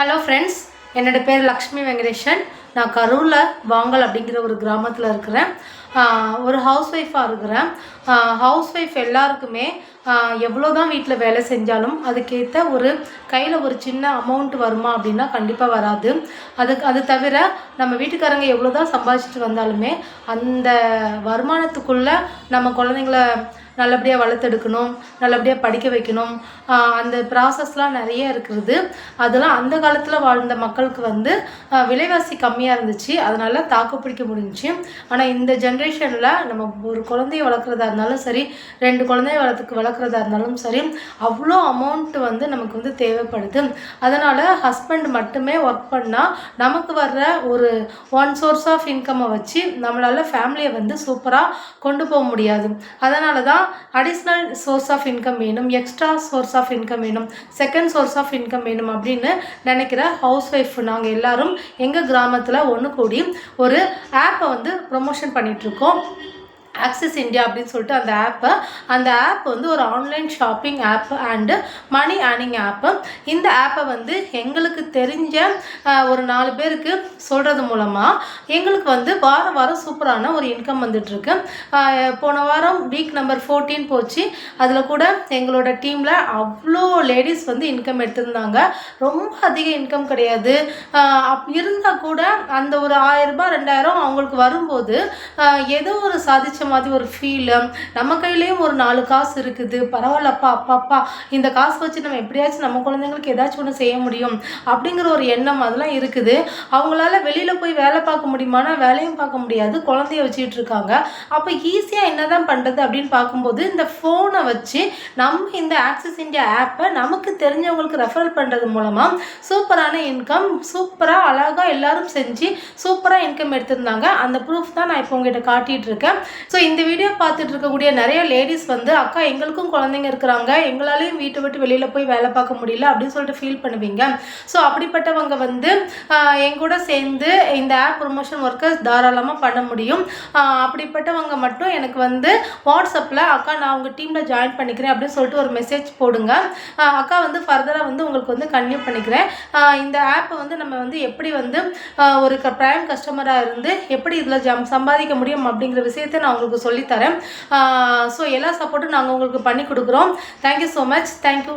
Hello friends என்னோட பேர் லக்ஷ்மி வெங்கடேஷன். நான் கரூரில் வாங்கல் அப்படிங்கிற ஒரு கிராமத்தில் இருக்கிறேன். ஒரு ஹவுஸ் ஒய்ஃபாக இருக்கிறேன். ஹவுஸ் ஒய்ஃப் எல்லாருக்குமே எவ்வளோ தான் வீட்டில் வேலை செஞ்சாலும் அதுக்கேற்ற ஒரு கையில் ஒரு சின்ன அமௌண்ட் வருமா அப்படின்னா கண்டிப்பாக வராது. அதுக்கு அது தவிர நம்ம வீட்டுக்காரங்க எவ்வளோ தான் சம்பாதிச்சிட்டு வந்தாலுமே அந்த வருமானத்துக்குள்ளே நம்ம குழந்தைங்கள நல்லபடியாக வளர்த்தெடுக்கணும் நல்லபடியாக படிக்க வைக்கணும். அந்த ப்ராசஸ்லாம் நிறைய இருக்குது. அதெல்லாம் அந்த காலத்தில் வாழ்ந்த மக்களுக்கு வந்து விலைவாசி கம்மியாக இருந்துச்சு. அதனால் தாக்கு பிடிக்க முடிஞ்சிச்சு. ஆனால் இந்த ஜென்ரேஷனில் நம்ம ஒரு குழந்தைய வளர்க்குறதா இருந்தாலும் சரி ரெண்டு குழந்தைய வளர்த்துக்கு வளர்க்குறதா இருந்தாலும் சரி அவ்வளோ அமௌண்ட் வந்து நமக்கு வந்து தேவைப்படுது. அதனால் ஹஸ்பண்ட் மட்டுமே ஒர்க் பண்ணால் நமக்கு வர்ற ஒரு ஒன் சோர்ஸ் ஆஃப் இன்கம்மை வச்சு நம்மளால் ஃபேமிலியை வந்து சூப்பராக கொண்டு போக முடியாது. அதனால தான் அடிஷ்னல் சோர்ஸ் ஆஃப் இன்கம் வேணும் எக்ஸ்ட்ரா சோர்ஸ் ஆஃப் இன்கம் வேணும் செகண்ட் சோர்ஸ் ஆஃப் இன்கம் வேணும் அப்படின்னு நினைக்கிற ஹவுஸ் ஒய்ஃப் நாங்கள் எல்லாரும் எங்கள் கிராமத்தில் ஒன்று கூடி ஒரு ஆப்பை வந்து ப்ரொமோஷன் பண்ணிகிட்ருக்கோம் ஆக்சிஸ் இந்தியா அப்படின்னு சொல்லிட்டு அந்த ஆப்பை அந்த ஆப் வந்து ஒரு online shopping app and money earning app இந்த ஆப்பை வந்து எங்களுக்கு தெரிஞ்ச ஒரு நாலு பேருக்கு சொல்கிறது மூலமாக எங்களுக்கு வந்து வாரம் வாரம் சூப்பரான ஒரு இன்கம் வந்துட்டுருக்கு. போன வாரம் வீக் நம்பர் ஃபோர்டீன் போச்சு. அதில் கூட எங்களோட டீமில் அவ்வளோ லேடிஸ் வந்து இன்கம் எடுத்திருந்தாங்க. ரொம்ப அதிக இன்கம் கிடையாது. அப் இருந்தால் கூட அந்த ஒரு ஆயிரம் ரூபாய் ரெண்டாயிரம் அவங்களுக்கு வரும்போது ஏதோ ஒரு சாதிச்சு மாதிரி ஒரு ஃபீலு நம்ம கையிலேயும் ஒரு நாலு காசு இருக்குது. பரவாயில்லப்பா அப்பாப்பா. இந்த காசு வச்சு நம்ம எப்படியாச்சும் நம்ம குழந்தைங்களுக்கு ஏதாச்சும் ஒன்று செய்ய முடியும் அப்படிங்கிற ஒரு எண்ணம் அதெல்லாம் இருக்குது. அவங்களால வெளியில் போய் வேலை பார்க்க முடியுமானா வேலையும் பார்க்க முடியாது. குழந்தைய வச்சுட்டு இருக்காங்க. அப்போ ஈஸியாக என்ன தான் பண்ணுறது அப்படின்னு பார்க்கும்போது இந்த ஃபோனை வச்சு நம்ம இந்த ஆக்சிஸ் இந்தியா ஆப்பை நமக்கு தெரிஞ்சவங்களுக்கு ரெஃபர் பண்ணுறது மூலமாக சூப்பரான இன்கம் சூப்பராக அழகாக எல்லாரும் செஞ்சு சூப்பராக இன்கம் எடுத்திருந்தாங்க. அந்த ப்ரூஃப் தான் நான் இப்போ உங்ககிட்ட காட்டிகிட்டு இருக்கேன். ஸோ இந்த வீடியோ பார்த்துட்டு இருக்கக்கூடிய நிறைய லேடிஸ் வந்து அக்கா எங்களுக்கும் குழந்தைங்க இருக்கிறாங்க. எங்களாலையும் வீட்டை விட்டு வெளியில் போய் வேலை பார்க்க முடியல அப்படின்னு சொல்லிட்டு ஃபீல் பண்ணுவீங்க. ஸோ அப்படிப்பட்டவங்க வந்து எங்கூட சேர்ந்து இந்த ஆப் ப்ரொமோஷன் ஒர்க்கை தாராளமாக பண்ண முடியும். அப்படிப்பட்டவங்க மட்டும் எனக்கு வந்து வாட்ஸ்அப்பில் அக்கா நான் உங்கள் டீமில் ஜாயின் பண்ணிக்கிறேன் அப்படின்னு சொல்லிட்டு ஒரு மெசேஜ் போடுங்க. அக்கா வந்து ஃபர்தராக வந்து உங்களுக்கு வந்து கன்டினியூ பண்ணிக்கிறேன். இந்த ஆப்பை வந்து நம்ம வந்து எப்படி வந்து ஒரு ப்ரைம் கஸ்டமராக இருந்து எப்படி இதில் ஜம் சம்பாதிக்க முடியும் அப்படிங்கிற விஷயத்தை நான் உங்களுக்கு சொல்லித்தரேன். ஸோ எல்லா சப்போர்ட்டும் நாங்கள் உங்களுக்கு பண்ணி கொடுக்குறோம். Thank you so much thank you